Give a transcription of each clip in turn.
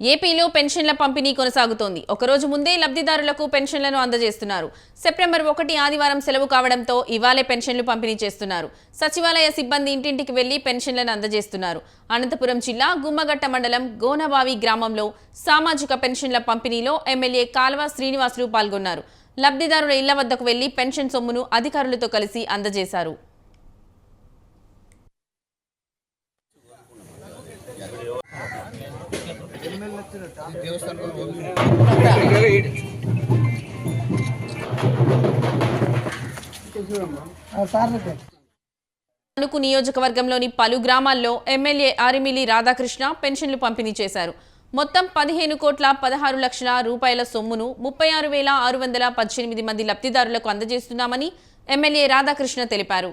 ఏపీలో పెన్షన్ల పంపిణీ కొనసాగుతోంది. ఒకరోజు ముందే లబ్ధిదారులకు పెన్షన్లను అందజేస్తున్నారు. సెప్టెంబర్ ఒకటి ఆదివారం సెలవు కావడంతో ఇవాళే పెన్షన్లు పంపిణీ చేస్తున్నారు. సచివాలయ సిబ్బంది ఇంటింటికి వెళ్ళి పెన్షన్లను అందజేస్తున్నారు. అనంతపురం జిల్లా గుమ్మగట్ట మండలం గోనబావి గ్రామంలో సామాజిక పెన్షన్ల పంపిణీలో ఎమ్మెల్యే కాల్వ శ్రీనివాసులు పాల్గొన్నారు. లబ్ధిదారుల ఇళ్ళ వద్దకు వెళ్ళి పెన్షన్ సొమ్మును అధికారులతో కలిసి అందజేశారు. తణుకు నియోజకవర్గంలోని పలు గ్రామాల్లో ఎమ్మెల్యే ఆరిమిలి రాధాకృష్ణ పెన్షన్లు పంపిణీ చేశారు. మొత్తం పదిహేను కోట్ల పదహారు లక్షల రూపాయల సొమ్మును ముప్పై ఆరు వేల ఆరు వందల పద్దెనిమిది మంది లబ్ధిదారులకు అందజేస్తున్నామని ఎమ్మెల్యే రాధాకృష్ణ తెలిపారు.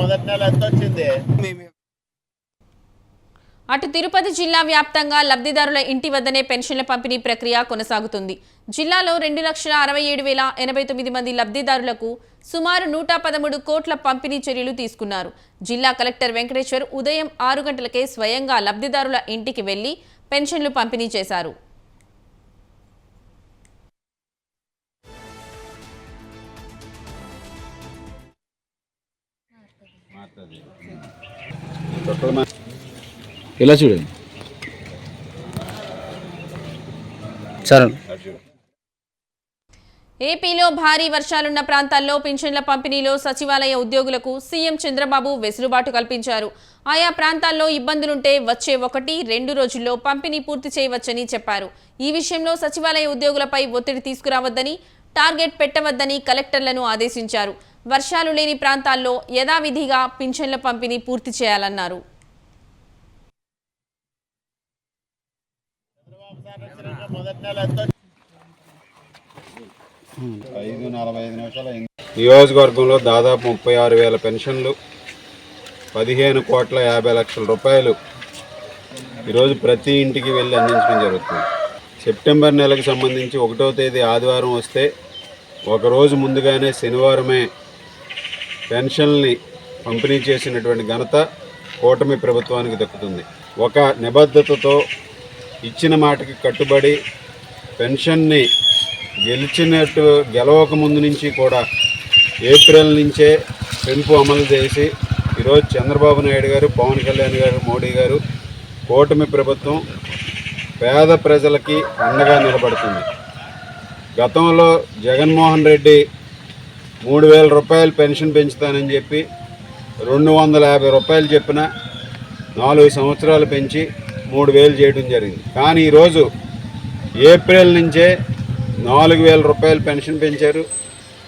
మొదటి నెల ఎంత వచ్చింది అటు తిరుపతి జిల్లా వ్యాప్తంగా లబ్ధిదారుల ఇంటి వద్దనే పెన్షన్ల పంపిణీ ప్రక్రియ కొనసాగుతుంది. జిల్లాలో రెండు లక్షల అరవై ఏడు వేల ఎనభై తొమ్మిది మంది లబ్ధిదారులకు సుమారు నూట పదమూడు కోట్ల పంపిణీ చర్యలు తీసుకున్నారు. జిల్లా కలెక్టర్ వెంకటేశ్వర్ ఉదయం ఆరు గంటలకే స్వయంగా లబ్ధిదారుల ఇంటికి వెళ్ళి పెన్షన్లు పంపిణీ చేశారు. ఇలా చూడండి? సరే ఏపీలో భారీ వర్షాలున్న ప్రాంతాల్లో పింఛన్ల పంపిణీలో సచివాలయ ఉద్యోగులకు సీఎం చంద్రబాబు వెసులుబాటు కల్పించారు. ఆయా ప్రాంతాల్లో ఇబ్బందులుంటే వచ్చే ఒకటి రెండు రోజుల్లో పంపిణీ పూర్తి చేయవచ్చని చెప్పారు. ఈ విషయంలో సచివాలయ ఉద్యోగులపై ఒత్తిడి తీసుకురావద్దని టార్గెట్ పెట్టవద్దని కలెక్టర్లను ఆదేశించారు. వర్షాలు లేని ప్రాంతాల్లో యథావిధిగా పింఛన్ల పంపిణీ పూర్తి చేయాలన్నారు. నియోజకవర్గంలో దాదాపు ముప్పై ఆరు వేల పెన్షన్లు పదిహేను కోట్ల యాభై లక్షల రూపాయలు ఈరోజు ప్రతి ఇంటికి వెళ్ళి అందించడం జరుగుతుంది. సెప్టెంబర్ నెలకు సంబంధించి ఒకటో తేదీ ఆదివారం వస్తే ఒకరోజు ముందుగానే శనివారమే పెన్షన్ని పంపిణీ చేసినటువంటి ఘనత కూటమి ప్రభుత్వానికి దక్కుతుంది. ఒక నిబద్ధతతో ఇచ్చిన మాటకి కట్టుబడి పెన్షన్ని గెలిచినట్టు గెలవక ముందు నుంచి కూడా ఏప్రిల్ నుంచే పెంపు అమలు చేసి ఈరోజు చంద్రబాబు నాయుడు గారు పవన్ కళ్యాణ్ గారు మోడీ గారు కూటమి ప్రభుత్వం పేద ప్రజలకి అండగా నిలబడుతుంది. గతంలో జగన్మోహన్ రెడ్డి మూడు వేల రూపాయలు పెన్షన్ పెంచుతానని చెప్పి రెండు వందల యాభై రూపాయలు చెప్పిన నాలుగు సంవత్సరాలు పెంచి మూడు వేలు చేయడం జరిగింది. కానీ ఈరోజు ఏప్రిల్ నుంచే నాలుగు వేల రూపాయలు పెన్షన్ పెంచారు.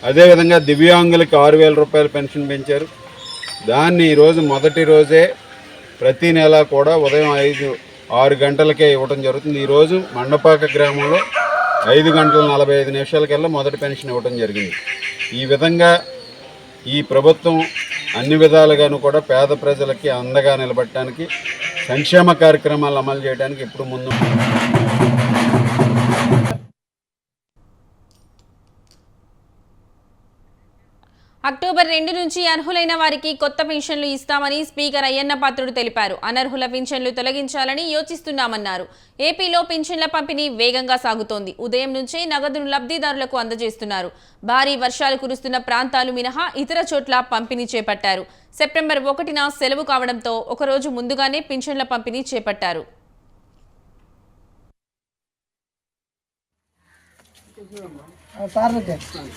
అదేవిధంగా దివ్యాంగులకి ఆరు వేల రూపాయలు పెన్షన్ పెంచారు. దాన్ని ఈరోజు మొదటి రోజే ప్రతి నెల కూడా ఉదయం ఐదు ఆరు గంటలకే ఇవ్వడం జరుగుతుంది. ఈరోజు మండపాక గ్రామంలో ఐదు గంటల నలభై ఐదు నిమిషాలకల్లా మొదటి పెన్షన్ ఇవ్వడం జరిగింది. ఈ విధంగా ఈ ప్రభుత్వం అన్ని విధాలుగాను కూడా పేద ప్రజలకి అండగా నిలబడటానికి సంక్షేమ కార్యక్రమాలు అమలు చేయడానికి ఇప్పుడు ముందు అక్టోబర్ రెండు నుంచి అర్హులైన వారికి కొత్త పెన్షన్లు ఇస్తామని స్పీకర్ అయ్యన్న పాత్రుడు తెలిపారు. అనర్హుల పెన్షన్లు తొలగించాలని యోచిస్తున్నామన్నారు. ఏపీలో పెన్షన్ల పంపిణీ వేగంగా సాగుతోంది. ఉదయం నుంచే నగదును లబ్ధిదారులకు అందజేస్తున్నారు. భారీ వర్షాలు కురుస్తున్న ప్రాంతాలు మినహా ఇతర చోట్ల పంపిణీ చేపట్టారు. సెప్టెంబర్ ఒకటిన సెలవు కావడంతో ఒకరోజు ముందుగానే పెన్షన్ల పంపిణీ చేపట్టారు. ఆమెకు పెన్షన్.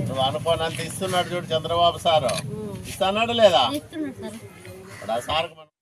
నువ్వు అనుకోనంత ఇస్తున్నాడు చూడు చంద్రబాబు సారు. ఇస్తున్నాడు లేదా? ఇప్పుడు ఆ సార్కు మనం